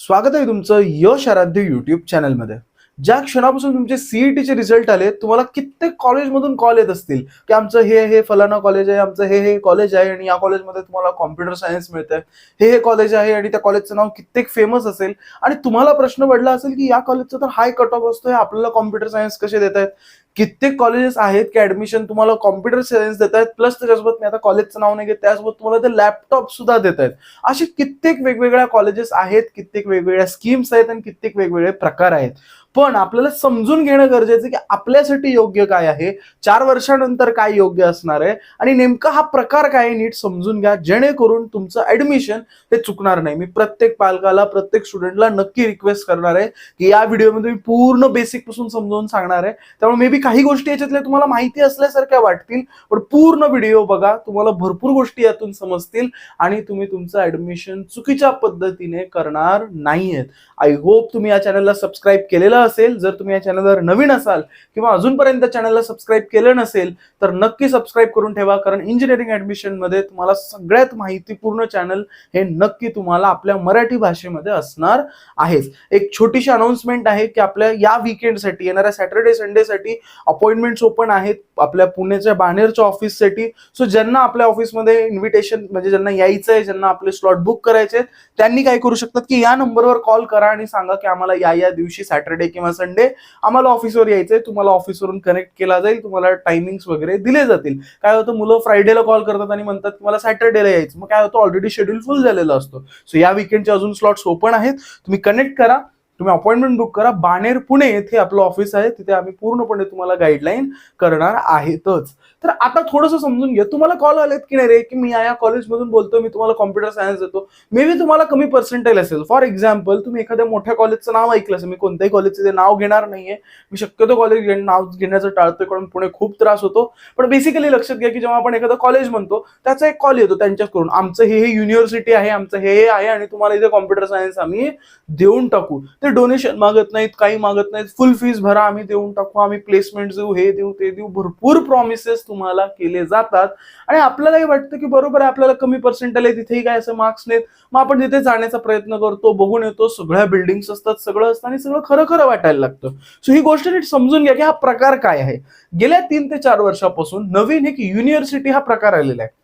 स्वागत आहे तुमचं यश आराध्य युट्यूब चॅनलमध्ये ज्या क्षणापासून तुमचे सीईटीचे रिझल्ट आले तुम्हाला कित्येक कॉलेजमधून कॉल येत असतील. की आमचं हे हे फलाना कॉलेज आहे आमचं हे हे कॉलेज आहे आणि या कॉलेजमध्ये तुम्हाला कॉम्प्युटर सायन्स मिळतंय. हे हे कॉलेज आहे आणि त्या कॉलेजचं नाव कित्येक फेमस असेल. आणि तुम्हाला प्रश्न पडला असेल की या कॉलेजचा तर हाय कट ऑफ असतोय आपल्याला कॉम्प्युटर सायन्स कसे देत आहेत? कित्येक कॉलेजेस आहेत की ऍडमिशन तुम्हाला कॉम्प्युटर सायन्स देत आहेत प्लस त्याच्यासोबत मी आता कॉलेजचं नाव नाही घेत त्यासोबत तुम्हाला ते लॅपटॉप सुद्धा देत आहेत. असे कित्येक वेगवेगळ्या कॉलेजेस आहेत कित्येक वेगवेगळ्या स्कीम्स आहेत आणि कित्येक वेगवेगळे प्रकार आहेत. पण आपल्याला समजून घेणं गरजेचं की आपल्यासाठी योग्य काय आहे चार वर्षानंतर काय योग्य असणार आहे आणि नेमका हा प्रकार काय नीट समजून घ्या जेणेकरून तुमचं ऍडमिशन हे चुकणार नाही. मी प्रत्येक पालकाला प्रत्येक स्टुडंटला नक्की रिक्वेस्ट करणार आहे की या व्हिडिओमध्ये मी पूर्ण बेसिकपासून समजावून सांगणार आहे. त्यामुळे मे बी काही गोष्टी याच्यातल्या तुम्हाला माहिती असल्यासारख्या वाटतील पण पूर्ण व्हिडिओ बघा तुम्हाला भरपूर गोष्टी यातून समजतील आणि तुम्ही तुमचं ऍडमिशन चुकीच्या पद्धतीने करणार नाहीयेत. आय होप तुम्ही या चॅनलला सबस्क्राईब केलेलं असेल जर तुम्ही या चॅनलवर नवीन असाल किंवा अजूनपर्यंत चॅनलला सबस्क्राईब केलं नसेल तर नक्की सबस्क्राईब करून ठेवा कारण इंजिनिअरिंग ऍडमिशनमध्ये तुम्हाला सगळ्यात माहितीपूर्ण चॅनल हे नक्की तुम्हाला आपल्या मराठी भाषेमध्ये असणार आहेच एक छोटीशी अनाउन्समेंट आहे की आपल्या या विकेंडसाठी येणाऱ्या सॅटर्डे संडेसाठी अपॉइंटमेंट्स ओपन आहेत आपल्या पुण्याच्या बाहेरच्या ऑफिससाठी सो ज्यांना आपल्या ऑफिसमध्ये इन्व्हिटेशन म्हणजे ज्यांना यायचं आहे ज्यांना आपले स्लॉट बुक करायचे त्यांनी काय करू शकतात की या नंबरवर कॉल करा आणि सांगा की आम्हाला या या दिवशी सॅटर्डे किंवा संडे आम्हाला ऑफिसवर यायचंय तुम्हाला ऑफिसवरून कनेक्ट केला जाईल तुम्हाला टायमिंग्स वगैरे दिले जातील. काय होतं मुलं फ्रायडेला कॉल करतात आणि म्हणतात की मला सॅटर्डेला यायचं. मग काय होतं ऑलरेडी शेड्यूल फुल झालेला असतो. सो या विकेंडचे अजून स्लॉट्स ओपन आहेत. तुम्ही कनेक्ट करा. तुम्ही अपॉइंटमेंट बुक करा. बाणेर पुणे येथे आपलं ऑफिस आहे. तिथे आम्ही पूर्णपणे तुम्हाला गाईडलाईन करणार आहेतच. तर आता थोडंसं समजून घ्या. तुम्हाला कॉल आलेत की नाही रे? की मी या कॉलेजमधून बोलतो मी तुम्हाला कॉम्प्युटर सायन्स देतो. मे बी तुम्हाला कमी पर्सेंटेज असेल. फॉर एक्झाम्पल तुम्ही एखाद्या मोठ्या कॉलेजचं नाव ऐकलं असेल. मी कोणत्याही कॉलेजचं ते नाव घेणार नाहीये. मी शक्यतो कॉलेज नाव घेण्याचं टाळतोय. कारण पुणे खूप त्रास होतो. पण बेसिकली लक्षात घ्या की जेव्हा आपण एखादं कॉलेज म्हणतो त्याचा एक कॉल येतो त्यांच्याकडून. आमचं हे हे युनिव्हर्सिटी आहे आमचं हे हे आहे आणि तुम्हाला इथे कॉम्प्युटर सायन्स आम्ही देऊन टाकू. ते डोनेशन मागत नाहीत काही मागत नाहीत फुल फीस भरा आम्ही देऊन टाकू आम्ही प्लेसमेंट देऊ हे देऊ ते देऊ भरपूर प्रॉमिसेस तुम्हाला केले जातात. आणि आपल्यालाही वाटतं की बरोबर आहे आपल्याला कमी पर्सेंटेज आहे तिथेही काय असं मार्क्स नाहीत. मग आपण तिथे जाण्याचा प्रयत्न करतो बघून येतो सगळ्या बिल्डिंग्स असतात सगळं असतं आणि सगळं खरं खरं वाटायला लागतं. सो ही गोष्ट नीट समजून घ्या की हा प्रकार काय आहे. गेल्या तीन ते चार वर्षापासून नवीन एक युनिव्हर्सिटी हा प्रकार आलेला आहे.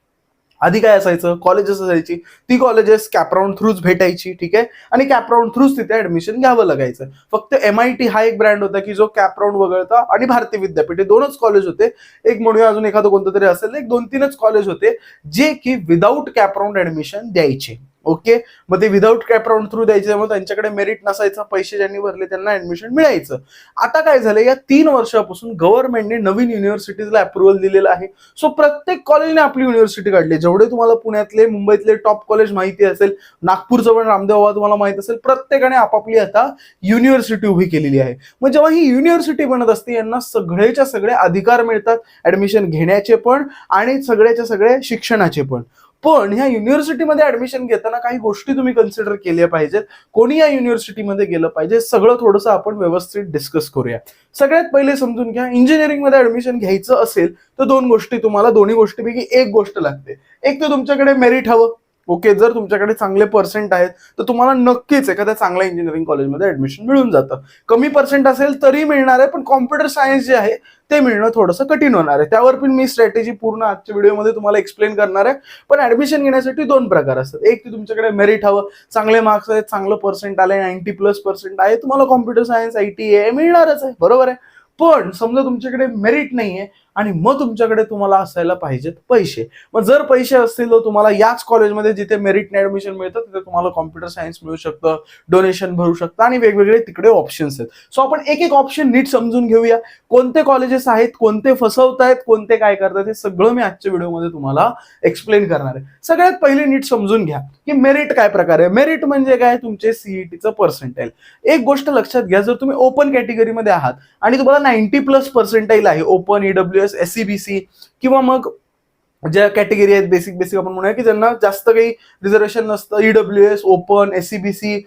आधी काय असायचं? कॉलेजेस असायची. ती कॉलेजेस कॅपराऊंड थ्रूच भेटायची ठीक आहे? आणि कॅपराऊंड थ्रूच तिथे ऍडमिशन घ्यावं लागायचं. फक्त एम आय टी हा एक ब्रँड होता की जो कॅपराऊंड वगळता आणि भारतीय विद्यापीठ हे दोनच कॉलेज होते. एक म्हणूया अजून एखादं कोणतं तरी असेल एक दोन तीनच कॉलेज होते जे की विदाऊट कॅपराऊंड ऍडमिशन द्यायचे. ओके? मग ते विदाऊट कॅपराऊंड थ्रू द्यायचे त्यामुळे त्यांच्याकडे मेरिट नसायचं पैसे ज्यांनी भरले त्यांना ऍडमिशन मिळायचं. आता काय झालं या तीन वर्षापासून गव्हर्नमेंटने नवीन युनिव्हर्सिटीजला अप्रुव्हल दिलेलं आहे. सो प्रत्येक कॉलेजने आपली युनिव्हर्सिटी काढली. जेवढे तुम्हाला पुण्यातले मुंबईतले टॉप कॉलेज माहिती असेल नागपूरचं पण रामदेव बाबा तुम्हाला माहीत असेल प्रत्येकाने आपापली आता युनिव्हर्सिटी उभी केलेली आहे. मग जेव्हा ही युनिव्हर्सिटी बनत असते यांना सगळेच्या सगळे अधिकार मिळतात ऍडमिशन घेण्याचे पण आणि सगळ्याच्या सगळे शिक्षणाचे पण. पण ह्या युनिव्हर्सिटीमध्ये ऍडमिशन घेताना काही गोष्टी तुम्ही कन्सिडर केल्या पाहिजेत. कोणी या युनिव्हर्सिटीमध्ये गेलं पाहिजे? सगळं थोडंसं आपण व्यवस्थित डिस्कस करूया. सगळ्यात पहिले समजून घ्या इंजिनिअरिंगमध्ये ऍडमिशन घ्यायचं असेल तर दोन गोष्टी तुम्हाला दोन्ही गोष्टीपैकी एक गोष्ट लागते. एक तर तुमच्याकडे मेरिट हवं. ओके जर तुमच्याकडे चांगले पर्सेंट आहेत तर तुम्हाला नक्कीच एखाद्या चांगल्या इंजिनिअरिंग कॉलेजमध्ये ऍडमिशन मिळून जातं. कमी पर्सेंट असेल तरी मिळणार आहे पण कॉम्प्युटर सायन्स जे आहे ते मिळणं थोडंसं कठीण होणार आहे. त्यावर पण मी स्ट्रॅटेजी पूर्ण आजच्या व्हिडिओमध्ये तुम्हाला एक्सप्लेन करणार आहे. पण ऍडमिशन घेण्यासाठी दोन प्रकार असतात. एक की तुमच्याकडे मेरिट हवं चांगले मार्क्स आहेत चांगलं पर्सेंट आलंय नाईन्टी प्लस पर्सेंट आहे तुम्हाला computer science I T A मिळणारच आहे. बरोबर आहे? पण समजा तुमच्याकडे मेरिट नाहीये आणि मग तुमच्याकडे तुम्हाला असायला पाहिजेत पैसे. मग जर पैसे असतील तर तुम्हाला याच कॉलेजमध्ये जिथे मेरिटने ऍडमिशन मिळतं तिथे तुम्हाला कॉम्प्युटर सायन्स मिळू शकतं डोनेशन भरू शकतं आणि वेगवेगळे तिकडे ऑप्शन्स आहेत. सो आपण एक एक ऑप्शन नीट समजून घेऊया. कोणते कॉलेजेस आहेत कोणते फसवत आहेत कोणते काय करतात हे सगळं मी आजच्या व्हिडिओमध्ये तुम्हाला एक्सप्लेन करणार आहे. सगळ्यात पहिले नीट समजून घ्या की मेरिट काय प्रकार आहे. मेरिट म्हणजे काय? तुमचे सीईटीचं पर्सेंटाईल एक गोष्ट लक्षात घ्या जर तुम्ही ओपन कॅटेगरीमध्ये आहात आणि तुम्हाला नाईन्टी प्लस पर्सेंटाईल आहे open E W S S C B C किंवा मग ज्या कॅटेगरी आहेत बेसिक बेसिक आपण म्हणूया की ज्यांना जास्त काही रिझर्वेशन नसतं E W S open S C B C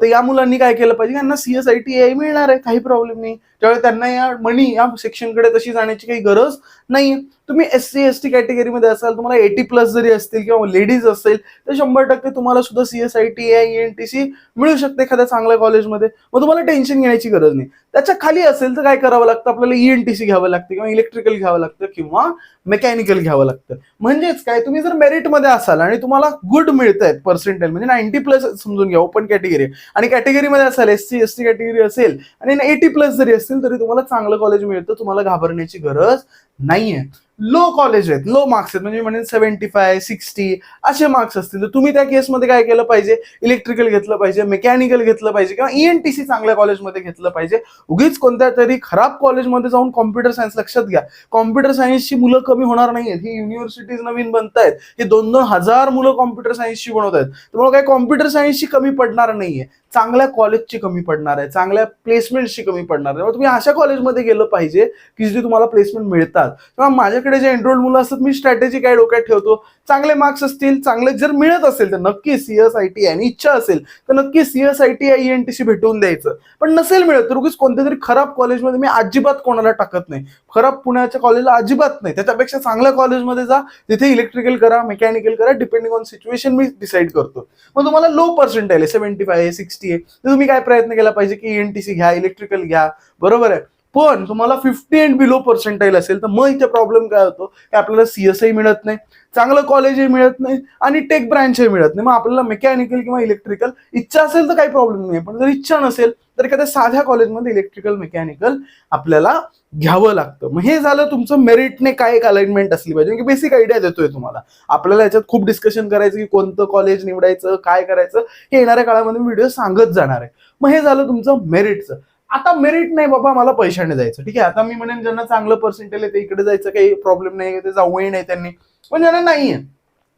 तर या मुलांनी काय केलं पाहिजे? यांना C S I T I मिळणार आहे काही प्रॉब्लेम नाही. त्यामुळे त्यांना या मनी या सेक्शनकडे तशी जाण्याची काही गरज नाही तुम्ही एस सी एस टी कॅटेगरीमध्ये असाल तुम्हाला एटी प्लस जरी असतील किंवा लेडीज असेल तर शंभर टक्के तुम्हाला सुद्धा C S I T N T C मिळू शकते एखाद्या चांगल्या कॉलेजमध्ये मग तुम्हाला टेन्शन घेण्याची गरज नाही. त्याच्याखाली असेल तर काय करावं लागतं? आपल्याला ई एन टी सी घ्यावं लागतं किंवा इलेक्ट्रिकल घ्यावं लागतं किंवा मेकॅनिकल घ्यावं लागतं. म्हणजेच काय? तुम्ही जर मेरिटमध्ये असाल आणि तुम्हाला गुड मिळत आहेत पर्सेंटेज म्हणजे नाईन्टी प्लस समजून घ्या ओपन कॅटेगरी आणि कॅटेगरीमध्ये असाल S C S T category असेल आणि एटी प्लस जरी असतील तरी तुम्हाला चांगलं कॉलेज मिळतं तुम्हाला घाबरण्याची गरज नाहीये. लो कॉलेज आहेत लो मार्क्स आहेत. म्हणजे म्हणेन सेव्हन्टी फाय सिक्स्टी असे मार्क्स असतील. तर तुम्ही त्या केसमध्ये काय केलं पाहिजे? इलेक्ट्रिकल घेतलं पाहिजे मेकॅनिकल घेतलं पाहिजे किंवा ई एन टी सी चांगल्या कॉलेजमध्ये घेतलं पाहिजे. उगीच कोणत्या तरी खराब कॉलेजमध्ये जाऊन कॉम्प्युटर सायन्स लक्षात घ्या. कॉम्प्युटर सायन्सची मुलं कमी होणार नाही आहेत ही युनिव्हर्सिटीज नवीन बनत आहेत. हे दोन दोन हजार मुलं कॉम्प्युटर सायन्सची बनवत आहेत. त्यामुळे काही कॉम्प्युटर सायन्सची कमी पडणार नाहीये. चांगल्या कॉलेजची कमी पडणार आहे. चांगल्या प्लेसमेंटची कमी पडणार आहे. तुम्ही अशा कॉलेजमध्ये गेलं पाहिजे की जिथे तुम्हाला प्लेसमेंट मिळतात. किंवा माझ्या माझ्याकडे जे एनरोल्ड मुलं असतात मी स्ट्रॅटेजी काय डोक्यात ठेवतो? चांगले मार्क्स असतील चांगले जर मिळत असेल तर नक्की सी एस आय टी आणि इच्छा असेल तर नक्की C S I T E N T C भेटवून द्यायचं. पण नसेल मिळत तर उगीच कोणत्या तरी खराब कॉलेजमध्ये मी अजिबात कोणाला टाकत नाही. खराब पुण्याच्या कॉलेजला अजिबात नाही. त्याच्यापेक्षा चांगल्या कॉलेजमध्ये जा तिथे इलेक्ट्रिकल करा मेकॅनिकल करा डिपेंडिंग ऑन सिच्युएशन मी डिसाईड करतो. मग तुम्हाला लो पर्सेंट आहे सेव्हन्टी फाय आहे सिक्स्टी आहे. तर तुम्ही काय प्रयत्न केला पाहिजे की एन टी सी घ्या इलेक्ट्रिकल घ्या? बरोबर आहे. पण तुम्हाला फिफ्टी अँड बिलो पर्सेंटाईल असेल तर मग इथे प्रॉब्लेम काय होतो? की आपल्याला सीएसआय मिळत नाही चांगलं कॉलेजही मिळत नाही आणि टेक ब्रँचही मिळत नाही. मग आपल्याला मेकॅनिकल किंवा इलेक्ट्रिकल इच्छा असेल तर काही प्रॉब्लेम नाही पण जर इच्छा नसेल तर एखाद्या साध्या कॉलेजमध्ये इलेक्ट्रिकल मेकॅनिकल आपल्याला घ्यावं लागतं. मग हे झालं तुमचं मेरिटने काय एक अलाइनमेंट असली पाहिजे. की बेसिक आयडिया देतोय तुम्हाला. आपल्याला याच्यात खूप डिस्कशन करायचं की कोणतं कॉलेज निवडायचं काय करायचं हे येणाऱ्या काळामध्ये व्हिडिओ सांगत जाणार आहे. मग हे झालं तुमचं मेरिटचं आता मेरिट नाही बाबा मला पैशाने जायचं. ठीक आहे आता मी म्हणेन ज्यांना चांगलं पर्सेंटेज आहे ते इकडे जायचं काही प्रॉब्लेम नाही ते जाऊही नाही त्यांनी. पण ज्यांना नाहीये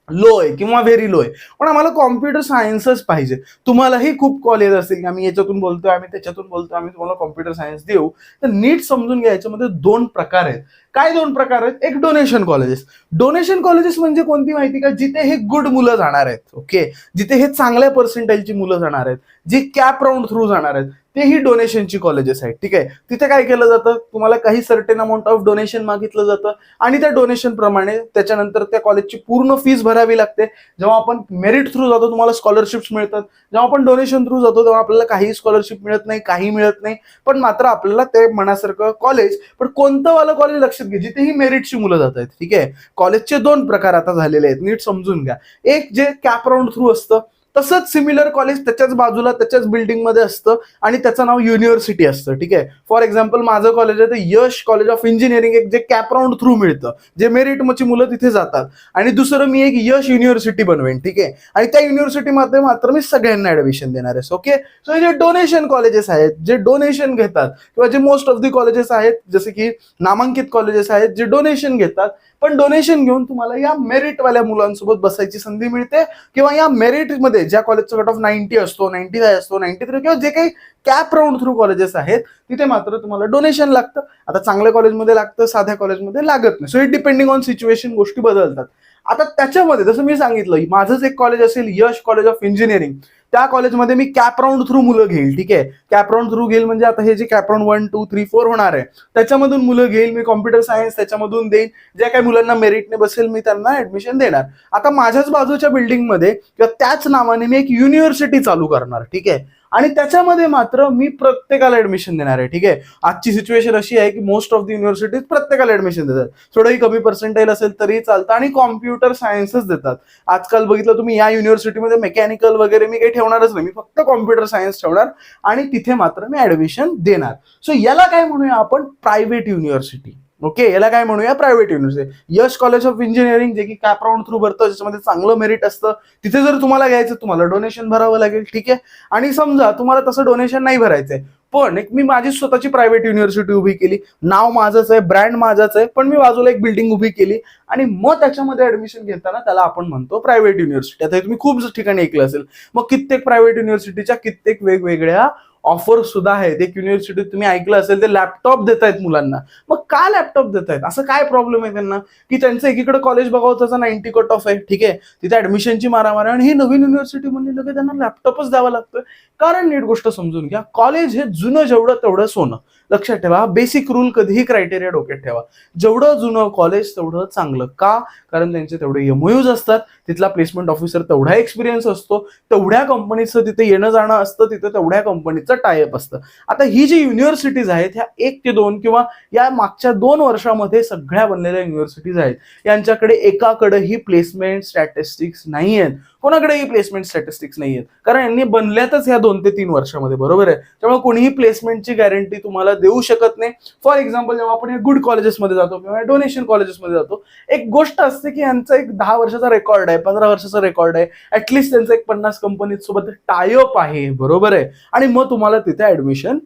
लो आहे किंवा व्हेरी लो आहे. पण आम्हाला कॉम्प्युटर सायन्सच पाहिजे. तुम्हालाही खूप कॉलेज असतील की आम्ही याच्यातून बोलतोय आम्ही त्याच्यातून बोलतोय आम्ही तुम्हाला कॉम्प्युटर सायन्स देऊ. तर नीट समजून घ्यायच्यामध्ये म्हणजे दोन प्रकार आहेत. काय दोन प्रकार आहेत? एक डोनेशन कॉलेजेस डोनेशन कॉलेजेस म्हणजे कोणती माहिती का? जिथे हे गुड मुलं जाणार आहेत. ओके जिथे हे चांगल्या पर्सेंटेजची मुलं जाणार आहेत. जी कॅप राऊंड थ्रू जाणार आहेत. तेही डोनेशनची कॉलेजेस आहेत. ठीक आहे? तिथे काय केलं जातं? तुम्हाला काही सर्टेन अमाऊंट ऑफ डोनेशन मागितलं जातं आणि त्या डोनेशन प्रमाणे त्याच्यानंतर त्या कॉलेजची पूर्ण फीस भरावी लागते. जेव्हा आपण मेरिट थ्रू जातो तुम्हाला स्कॉलरशिप्स मिळतात. जेव्हा आपण डोनेशन थ्रू जातो तेव्हा आपल्याला काही स्कॉलरशिप मिळत नाही काही मिळत नाही. पण मात्र आपल्याला ते मनासारखं कॉलेज पण कोणतं वालं कॉलेज लक्षात घे जिथे ही मेरिटची मुलं जात आहेत. ठीक आहे? कॉलेजचे दोन प्रकार आता झालेले आहेत. नीट समजून घ्या. एक जे कॅप राऊंड थ्रू असतं तसंच सिमिलर कॉलेज त्याच्याच बाजूला त्याच्याच बिल्डिंगमध्ये असतं आणि त्याचं नाव युनिव्हर्सिटी असतं ठीक आहे? फॉर एक्झाम्पल माझं कॉलेज आहे तर यश कॉलेज ऑफ इंजिनिअरिंग एक जे कॅपराऊंड थ्रू मिळतं जे मेरिटमची मुलं तिथे जातात. आणि दुसरं मी एक यश युनिव्हर्सिटी बनवेन ठीक आहे? आणि त्या युनिव्हर्सिटीमध्ये मात्र मी सगळ्यांना ऍडमिशन देणार आहे ओके सो जे डोनेशन कॉलेजेस आहेत जे डोनेशन घेतात किंवा जे मोस्ट ऑफ दी कॉलेजेस आहेत जसे की नामांकित कॉलेजेस आहेत जे डोनेशन घेतात पण डोनेशन घेऊन तुम्हाला या मेरिटवाल्या मुलांसोबत बसायची संधी मिळते. किंवा या मेरिटमध्ये ज्या कॉलेजचा कट ऑफ नाईन्टी असतो नाईन्टी फाय असतो नाईन्टी थ्री किंवा जे काही कॅप राऊंड थ्रू कॉलेजेस आहेत तिथे मात्र तुम्हाला डोनेशन लागतं. आता चांगल्या कॉलेजमध्ये लागतं साध्या कॉलेजमध्ये लागत नाही. So it depending on situation गोष्टी बदलतात. आता त्याच्यामध्ये जसं मी सांगितलं माझंच एक कॉलेज असेल यश कॉलेज ऑफ इंजिनिअरिंग त्या कॉलेजमध्ये मी कॅपराऊंड थ्रू मुलं घेईल ठीक आहे? कॅपराऊंड थ्रू घेईल म्हणजे आता हे जे CAP round one two three four होणार आहे त्याच्यामधून मुलं घेईल मी कॉम्प्युटर सायन्स त्याच्यामधून देईन ज्या काही मुलांना मेरिटने बसेल मी त्यांना ऍडमिशन देणार. आता माझ्याच बाजूच्या बिल्डिंगमध्ये किंवा त्याच नावाने मी एक युनिव्हर्सिटी चालू करणार ठीक आहे? आणि त्याच्यामध्ये मात्र मी प्रत्येकाला ऍडमिशन देणार आहे ठीक आहे? आजची सिच्युएशन अशी आहे की मोस्ट ऑफ द युनिव्हर्सिटीज प्रत्येकाला ऍडमिशन देतात. थोडंही कमी पर्सेंटेज असेल तरी चालतं आणि कॉम्प्युटर सायन्सच देतात. आजकाल बघितलं तुम्ही या युनिव्हर्सिटीमध्ये मेकॅनिकल वगैरे मी काही ठेवणारच नाही. मी फक्त कॉम्प्युटर सायन्स ठेवणार आणि तिथे मात्र मी ऍडमिशन देणार. सो याला काय म्हणूया आपण? प्रायव्हेट युनिव्हर्सिटी ओके याला काय म्हणूया? Private university Yash college of engineering जे की कॅपराऊंड थ्रू भरतं ज्याच्यामध्ये चांगलं मेरिट असतं तिथे जर तुम्हाला घ्यायचं तुम्हाला डोनेशन भरावं लागेल ठीक आहे? आणि समजा तुम्हाला तसं डोनेशन नाही भरायचंय पण एक मी माझी स्वतःची प्रायव्हेट युनिव्हर्सिटी उभी केली. नाव माझंच आहे ब्रँड माझाच आहे पण मी बाजूला एक बिल्डिंग उभी केली. आणि मग त्याच्यामध्ये ऍडमिशन घेताना त्याला आपण म्हणतो प्रायव्हेट युनिव्हर्सिटी आता हे तुम्ही खूप ठिकाणी ऐकलं असेल. मग कित्येक प्रायव्हेट युनिव्हर्सिटीच्या कित्येक वेगवेगळ्या ऑफर सुद्धा आहेत एक युनिव्हर्सिटीत तुम्ही ऐकलं असेल ते लॅपटॉप देत आहेत मुलांना. मग का लॅपटॉप देत आहेत असं काय प्रॉब्लेम आहे त्यांना? की त्यांचं एकीकडे कॉलेज बघावं त्याचा नाईन्टी कट ऑफ आहे. ठीक आहे? तिथे ऍडमिशनची मारामारी आणि ही नवीन युनिव्हर्सिटी म्हणली की त्यांना लॅपटॉपच द्यावा लागतोय. कारण नीट गोष्ट समजून घ्या. कॉलेज हे जुनं जेवढं तेवढं सोनं. लक्षात ठेवा बेसिक रूल कधीही क्रायटेरिया डोक्यात ठेवा. जेवढं जुनं कॉलेज तेवढं चांगलं का? कारण त्यांचे तेवढे एमओयूज असतात तिथला प्लेसमेंट ऑफिसर तेवढा एक्सपिरियन्स असतो तेवढ्या कंपनीचं तिथे येणं जाणं असतं तिथे तेवढ्या कंपनीचं टायअप असतं. आता ही जी युनिव्हर्सिटीज आहेत ह्या एक ते दोन किंवा या मागच्या दोन वर्षामध्ये सगळ्या बनलेल्या युनिव्हर्सिटीज आहेत. यांच्याकडे एकाकडेही प्लेसमेंट स्टॅटिस्टिक्स नाही आहेत कोणाकडेही प्लेसमेंट स्टॅटिस्टिक्स नाही आहेत कारण यांनी बनल्यातच ह्या दोन ते तीन वर्षामध्ये बरोबर आहे? त्यामुळे कोणीही प्लेसमेंटची गॅरंटी तुम्हाला देऊ शकत नाही. फॉर एक्झाम्पल जेव्हा आपण गुड कॉलेजेसमध्ये जातो किंवा डोनेशन कॉलेजेसमध्ये जातो एक गोष्ट असते की यांचा एक दहा वर्षाचा रेकॉर्ड आहे पंधरा वर्षाचा रेकॉर्ड आहे. ऍटलिस्ट त्यांचा एक पन्नास कंपनी सोबत टायअप आहे बरोबर आहे? आणि मग तुम्हाला तिथे ऍडमिशन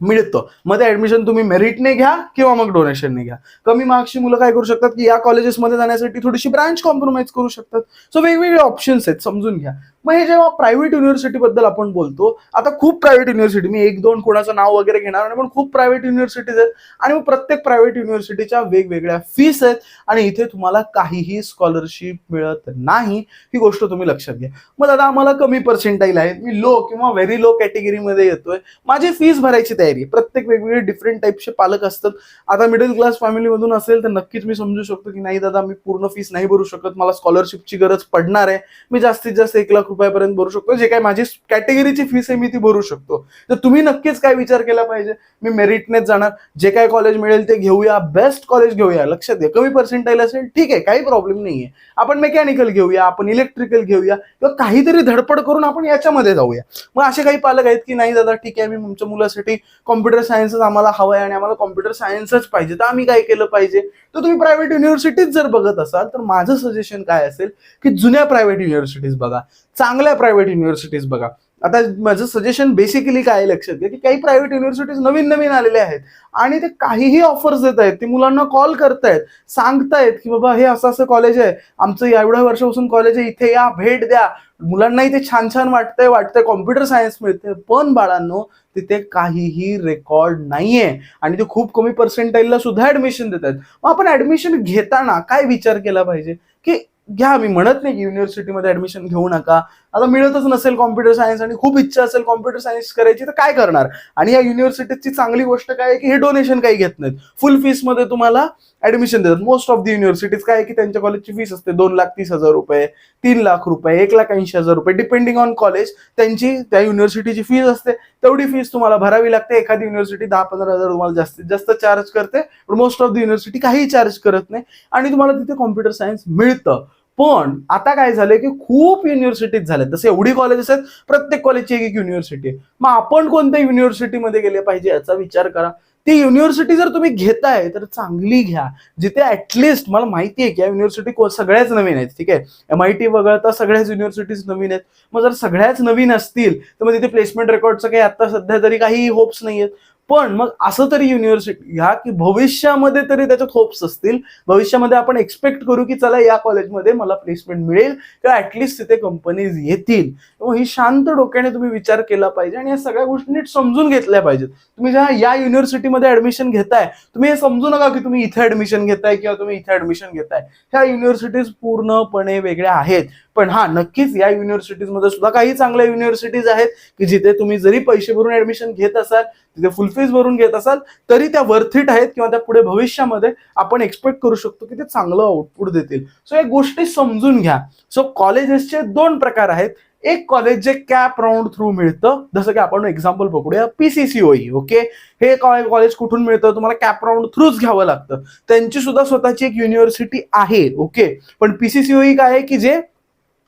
मिळतं. मग ते ऍडमिशन तुम्ही मेरिटने घ्या किंवा मग डोनेशनने घ्या. कमी मार्क्सची मुलं काय करू शकतात की या कॉलेजेसमध्ये जाण्यासाठी थोडीशी ब्रांच कॉम्प्रोमाइज करू शकतात. सो वेगवेगळे ऑप्शन्स आहेत समजून घ्या. मग हे जेव्हा प्रायव्हेट युनिव्हर्सिटी बद्दल आपण बोलतो आता खूप प्रायव्हेट युनिव्हर्सिटी मी एक दोन कोणाचं नाव वगैरे घेणार नाही पण खूप प्रायव्हेट युनिव्हर्सिटीज आहेत. आणि मग प्रत्येक प्रायव्हेट युनिव्हर्सिटीच्या वेगवेगळ्या फीस आहेत. आणि इथे तुम्हाला काहीही स्कॉलरशिप मिळत नाही. ही गोष्ट तुम्ही लक्षात घ्या. मग दादा आम्हाला कमी पर्सेंटाईल आहेत मी लो किंवा व्हेरी लो कॅटेगरीमध्ये येतोय. माझी फीस भरायची तयारी तयारी प्रत्येक वेगवेगळे डिफरंट टाईपचे पालक असतात. आता मिडल क्लास फॅमिलीमधून असेल तर नक्कीच मी समजू शकतो की नाही दादा मी पूर्ण फीस नाही भरू शकत. मला स्कॉलरशिपची गरज पडणार आहे. मी जास्तीत जास्त एक लाख रुपयापर्यंत भरू शकतो. जे काय माझी कॅटेगरीची फीस आहे मी ती भरू शकतो. तर तुम्ही नक्कीच काय विचार केला पाहिजे? मी मेरिटनेच जाणार. जे काय कॉलेज मिळेल ते घेऊया. बेस्ट कॉलेज घेऊया. लक्षात घ्या. कमी पर्सेंटाईल असेल ठीक आहे. काही प्रॉब्लेम नाहीये. आपण मेकॅनिकल घेऊया. आपण इलेक्ट्रिकल घेऊया. किंवा काहीतरी धडपड करून आपण याच्यामध्ये जाऊया. मग असे काही पालक आहेत की नाही दादा ठीक आहे. मी तुमच्या मुलासाठी कॉम्प्युटर सायन्सच आम्हाला हवं आहे आणि आम्हाला कॉम्प्युटर सायन्सच पाहिजे. तर आम्ही काय केलं पाहिजे? तर तुम्ही प्रायव्हेट युनिव्हर्सिटीज जर बघत असाल तर माझं सजेशन काय असेल? की जुन्या प्रायव्हेट युनिव्हर्सिटीज बघा. चांगल्या प्रायव्हेट युनिव्हर्सिटीज बघा. आता माझं सजेशन बेसिकली काय लक्षात घ्या की काही प्रायव्हेट युनिव्हर्सिटीज नवीन नवीन आलेले आहेत. आणि ते काहीही ऑफर्स देत आहेत. ते मुलांना कॉल करतायत सांगतायत की बाबा हे असं असं कॉलेज आहे. आमचं एवढ्या वर्षापासून कॉलेज आहे. इथे या भेट द्या. मुलांनाही ते छान छान वाटतंय वाटतंय. कॉम्प्युटर सायन्स मिळते पण बाळांनो तिथे काहीही रेकॉर्ड नाहीये. आणि ते खूप कमी पर्सेंटाईलला सुद्धा ऍडमिशन देतात. मग आपण ऍडमिशन घेताना काय विचार केला पाहिजे? की घ्या मी म्हणत नाही की युनिव्हर्सिटीमध्ये ऍडमिशन घेऊ नका. आता मिळतच नसेल कॉम्प्युटर सायन्स आणि खूप इच्छा असेल कॉम्प्युटर सायन्स करायची तर काय करणार? आणि या युनिव्हर्सिटीची चांगली गोष्ट काय आहे की हे डोनेशन काही घेत नाहीत. फुल फीसमध्ये तुम्हाला ऍडमिशन देतात. मोस्ट ऑफ द युनिव्हर्सिटीज काय आहे की त्यांच्या कॉलेजची फीस असते. दोन लाख तीस हजार रुपये तीन लाख रुपये एक लाख ऐंशी हजार रुपये डिपेंडिंग ऑन कॉलेज त्यांची त्या युनिव्हर्सिटीची फीस असते. तेवढी फीस तुम्हाला भरावी लागते. एखादी युनिव्हर्सिटी दहा पंधरा हजार तुम्हाला जास्तीत जास्त चार्ज करते. पण मोस्ट ऑफ द युनिव्हर्सिटी काही चार्ज करत नाही. आणि तुम्हाला तिथे कॉम्प्युटर सायन्स मिळतं. पण आता काय झालंय की खूप युनिव्हर्सिटीज झाल्यात जसे एवढी कॉलेजेस आहेत प्रत्येक कॉलेजची एक एक युनिव्हर्सिटी आहे. मग आपण कोणत्या युनिव्हर्सिटीमध्ये गेले पाहिजे याचा विचार करा. ती युनिव्हर्सिटी जर तुम्ही घेताय तर चांगली घ्या. जिथे ऍटलिस्ट मला माहिती आहे की या युनिव्हर्सिटी सगळ्याच नवीन आहेत. ठीक आहे? एम आय टी वगळता सगळ्याच युनिव्हर्सिटीज नवीन आहेत. मग जर सगळ्याच नवीन असतील तर मग तिथे प्लेसमेंट रेकॉर्डचं काही आता सध्या तरी काही होप्स नाही आहेत पण मग असं तरी युनिव्हर्सिटी घ्या की भविष्यामध्ये तरी त्याच्यात होप्स असतील. भविष्यामध्ये आपण एक्सपेक्ट करू की चला या कॉलेजमध्ये मला प्लेसमेंट मिळेल किंवा ऍटलिस्ट तिथे कंपनीज येतील. मग ही शांत डोक्याने तुम्ही विचार केला पाहिजे आणि या सगळ्या गोष्टी नीट समजून घेतल्या पाहिजेत. तुम्ही जेव्हा या युनिव्हर्सिटीमध्ये ऍडमिशन घेताय तुम्ही हे समजू नका की तुम्ही इथे ऍडमिशन घेताय किंवा तुम्ही इथे ऍडमिशन घेताय. ह्या युनिव्हर्सिटीज पूर्णपणे वेगळ्या आहेत. पण हा नक्कीच या युनिव्हर्सिटीजमध्ये सुद्धा काही चांगल्या युनिव्हर्सिटीज आहेत की जिथे तुम्ही जरी पैसे भरून ऍडमिशन घेत असाल तिथे फुल फीस भरून घेत असाल तरी त्या वर्थिट आहेत किंवा त्या पुढे भविष्यामध्ये आपण एक्सपेक्ट करू शकतो की ते चांगलं आउटपुट देतील. सो या गोष्टी समजून घ्या. सो कॉलेजेसचे दोन प्रकार आहेत. एक कॉलेज जे कॅप राऊंड थ्रू मिळतं जसं की आपण एक्झाम्पल बघूया पीसीसीओई ओके हे कॉलेज कुठून मिळतं? तुम्हाला कॅप राऊंड थ्रूच घ्यावं लागतं. त्यांची सुद्धा स्वतःची एक युनिव्हर्सिटी आहे ओके पण पीसीसीओई काय आहे की जे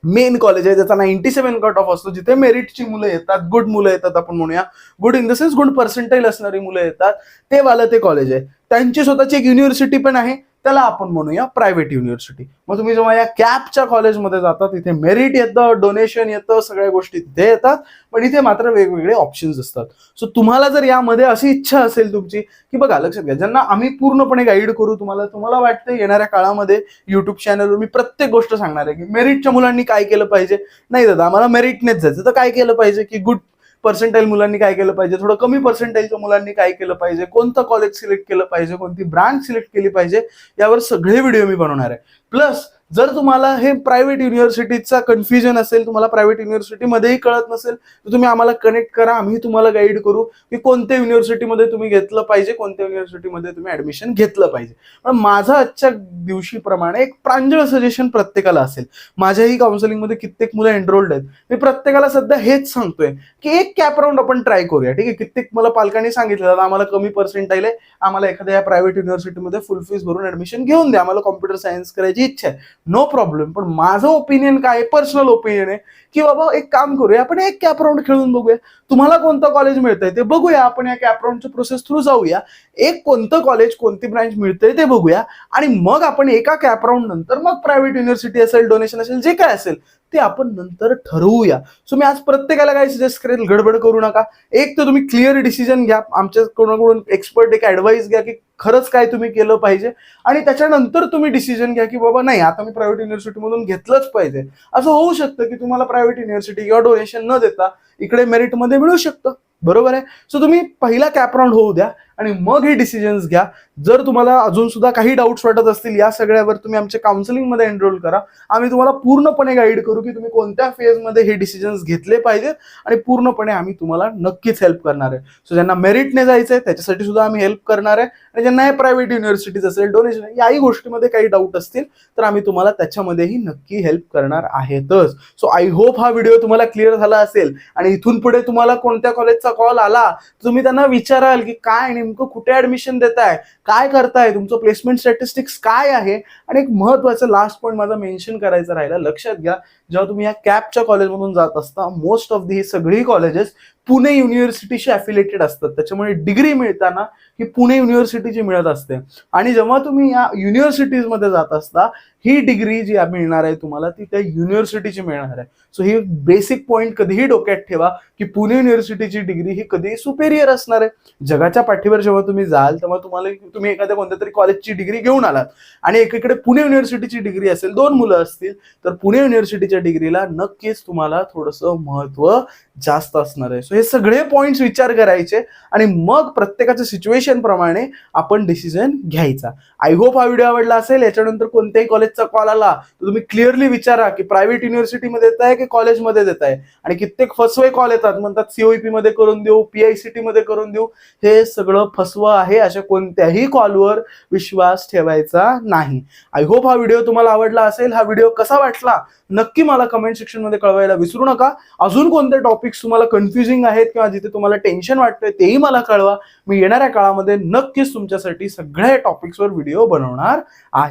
मेन कॉलेज आहे ज्याचा नाईन्टी सेव्हन कट ऑफ असतो. जिथे मेरिटची मुलं येतात गुड मुलं येतात आपण म्हणूया. Good in the sense good percentage असणारी मुलं येतात. ते वालं ते कॉलेज आहे. त्यांची स्वतःची एक युनिव्हर्सिटी पण आहे. त्याला आपण म्हणूया प्रायव्हेट युनिव्हर्सिटी मग तुम्ही जेव्हा या कॅपच्या कॉलेजमध्ये जाता तिथे मेरिट येतं डोनेशन येतं सगळ्या गोष्टी तिथे येतात पण इथे मात्र वेगवेगळे ऑप्शन्स असतात. सो तुम्हाला जर यामध्ये अशी इच्छा असेल तुमची की बघा लक्षात घ्या ज्यांना आम्ही पूर्णपणे गाईड करू तुम्हाला तुम्हाला वाटतं येणाऱ्या काळामध्ये युट्यूब चॅनलवर मी प्रत्येक गोष्ट सांगणार आहे की मेरिटच्या मुलांनी काय केलं पाहिजे? नाही दादा आम्हाला मेरिटनेच जायचं. तर काय केलं पाहिजे की गुड पर्सेंटाईल मुलांनी काय केलं पाहिजे? थोडं कमी पर्सेंटाईलच्या मुलांनी काय केलं पाहिजे? कोणतं कॉलेज सिलेक्ट केलं पाहिजे? कोणती ब्रांच सिलेक्ट केली पाहिजे? यावर सगळे व्हिडिओ मी बनवणार आहे. प्लस जर तुम्हाला हे प्रायव्हेट युनिव्हर्सिटीचा कन्फ्युजन असेल तुम्हाला प्रायव्हेट युनिव्हर्सिटीमध्येही कळत नसेल तर तुम्ही आम्हाला कनेक्ट करा आम्ही तुम्हाला गाईड करू की कोणत्या युनिव्हर्सिटीमध्ये तुम्ही घेतलं पाहिजे कोणत्या युनिव्हर्सिटीमध्ये तुम्ही ऍडमिशन घेतलं पाहिजे. पण माझं आजच्या दिवशीप्रमाणे एक प्रांजळ सजेशन प्रत्येकाला असेल. माझ्याही काउन्सिलिंगमध्ये कित्येक मुलं एनरोल्ड आहेत. मी प्रत्येकाला सध्या हेच सांगतोय की एक कॅप राऊंड आपण ट्राय करूया. ठीक आहे कित्येक मला पालकांनी सांगितलं आम्हाला कमी पर्सेंट आहे आम्हाला एखाद्या प्रायव्हेट युनिव्हर्सिटीमध्ये फुल फीस भरून ऍडमिशन घेऊन द्या. आम्हाला कॉम्प्युटर सायन्स करायची इच्छा आहे. नो प्रॉब्लेम पण माझं ओपिनियन काय पर्सनल ओपिनियन आहे की बाबा एक काम करूया आपण एक कॅप राऊंड खेळून बघूया. तुम्हाला कोणतं कॉलेज मिळतंय ते बघूया. आपण या कॅप राऊंडच्या प्रोसेस थ्रू जाऊया. एक कोणतं कॉलेज कोणती ब्रांच मिळतंय ते बघूया. आणि मग आपण एका कॅप राऊंड नंतर मग प्रायव्हेट युनिव्हर्सिटी असेल डोनेशन असेल जे काय असेल ते आपण नंतर ठरवूया. सो मी आज प्रत्येकाला काय सजेस्ट करेल गडबड करू नका. एक तर तुम्ही क्लिअर डिसिजन घ्या. आमच्या कोणाकडून एक्सपर्ट एक ॲडवाईस घ्या की खरंच काय तुम्ही केलं पाहिजे. आणि त्याच्यानंतर तुम्ही डिसिजन घ्या की बाबा नाही आता मी प्रायव्हेट युनिव्हर्सिटीमधून घेतलंच पाहिजे. असं होऊ शकतं की तुम्हाला प्रायव्हेट युनिव्हर्सिटी किंवा डोनेशन न देता इकडे मेरिटमध्ये मिळू शकतं. बरोबर आहे? सो तुम्ही पहिला कॅपराऊंड होऊ द्या. आणि मग हे डिसिजन्स घ्या. जर तुम्हाला अजून सुद्धा काही डाऊट्स वाटत असतील या सगळ्यावर तुम्ही आमच्या काउन्सिलिंगमध्ये एनरोल करा. आम्ही तुम्हाला पूर्णपणे गाईड करू की तुम्ही कोणत्या फेजमध्ये हे डिसिजन्स घेतले पाहिजेत आणि पूर्णपणे आम्ही तुम्हाला नक्कीच हेल्प करणार आहे. सो ज्यांना मेरिटने जायचं आहे त्याच्यासाठी सुद्धा आम्ही हेल्प करणार आहे. आणि ज्यांना हे प्रायव्हेट युनिव्हर्सिटीज असेल डोनेशन याही गोष्टीमध्ये काही डाऊट असतील तर आम्ही तुम्हाला त्याच्यामध्येही नक्की हेल्प करणार आहेतच. सो आय होप हा व्हिडिओ तुम्हाला क्लिअर झाला असेल. आणि इथून पुढे तुम्हाला कोणत्या कॉलेजचा कॉल आला तुम्ही त्यांना विचाराल की काय आणि नेमकं कुठे ऍडमिशन देताय? काय करताय? तुमचं प्लेसमेंट स्टॅटिस्टिक्स काय आहे? आणि एक महत्वाचं लास्ट पॉईंट माझा मेन्शन करायचं राहिला लक्षात घ्या. जेव्हा तुम्ही या कॅपच्या कॉलेजमधून जात असता मोस्ट ऑफ दी ही सगळी कॉलेजेस पुणे युनिव्हर्सिटीशी अफिलेटेड असतात. त्याच्यामुळे डिग्री मिळताना ही पुणे युनिव्हर्सिटीची मिळत असते. आणि जेव्हा तुम्ही या युनिव्हर्सिटीजमध्ये जात असता ही डिग्री जी मिळणार आहे तुम्हाला ती त्या युनिव्हर्सिटीची मिळणार आहे. सो ही बेसिक पॉईंट कधीही डोक्यात ठेवा की पुणे युनिव्हर्सिटीची डिग्री ही कधीही सुपेरियर असणार आहे. जगाच्या पाठीवर जेव्हा तुम्ही जाल तेव्हा तुम्हाला तुम्ही एखाद्या कोणत्या तरी कॉलेजची डिग्री घेऊन आलात. आणि एकीकडे पुणे युनिव्हर्सिटीची डिग्री असेल दोन मुलं असतील तर पुणे युनिव्हर्सिटीच्या डिग्रीला नक्कीच तुम्हाला थोडंसं महत्त्व जास्त असणार आहे. सो हे सगळे पॉईंट्स विचार करायचे आणि मग प्रत्येकाच्या सिच्युएशन प्रमाणे आपण डिसिजन घ्यायचा. आय होप हा व्हिडिओ आवडला असेल. याच्यानंतर कोणत्याही कॉलेजचा कॉल आला तर तुम्ही क्लिअरली विचारा की प्रायव्हेट युनिव्हर्सिटीमध्ये देत आहे की कॉलेजमध्ये देत आहे आणि कित्येक फसवे कॉल येतात. म्हणतात सीओईपी मध्ये करून देऊ पीआयसीटी मध्ये करून देऊ. हे सगळं फसवं आहे अशा कोणत्याही कॉलवर विश्वास ठेवायचा नाही. आय होप हा व्हिडिओ तुम्हाला आवडला असेल. हा व्हिडिओ कसा वाटला? नक्की मला कमेंट सेक्शनमध्ये कळवायला विसरू नका. अजून कोणते टॉपिक्स तुम्हाला कन्फ्युजिंग आहेत किंवा जिथे तुम्हाला टेन्शन वाटतंय तेही मला कळवा. मी येणाऱ्या काळामध्ये नक्कीच तुमच्यासाठी सगळ्या टॉपिक्सवर व्हिडिओ बनवणार आहे.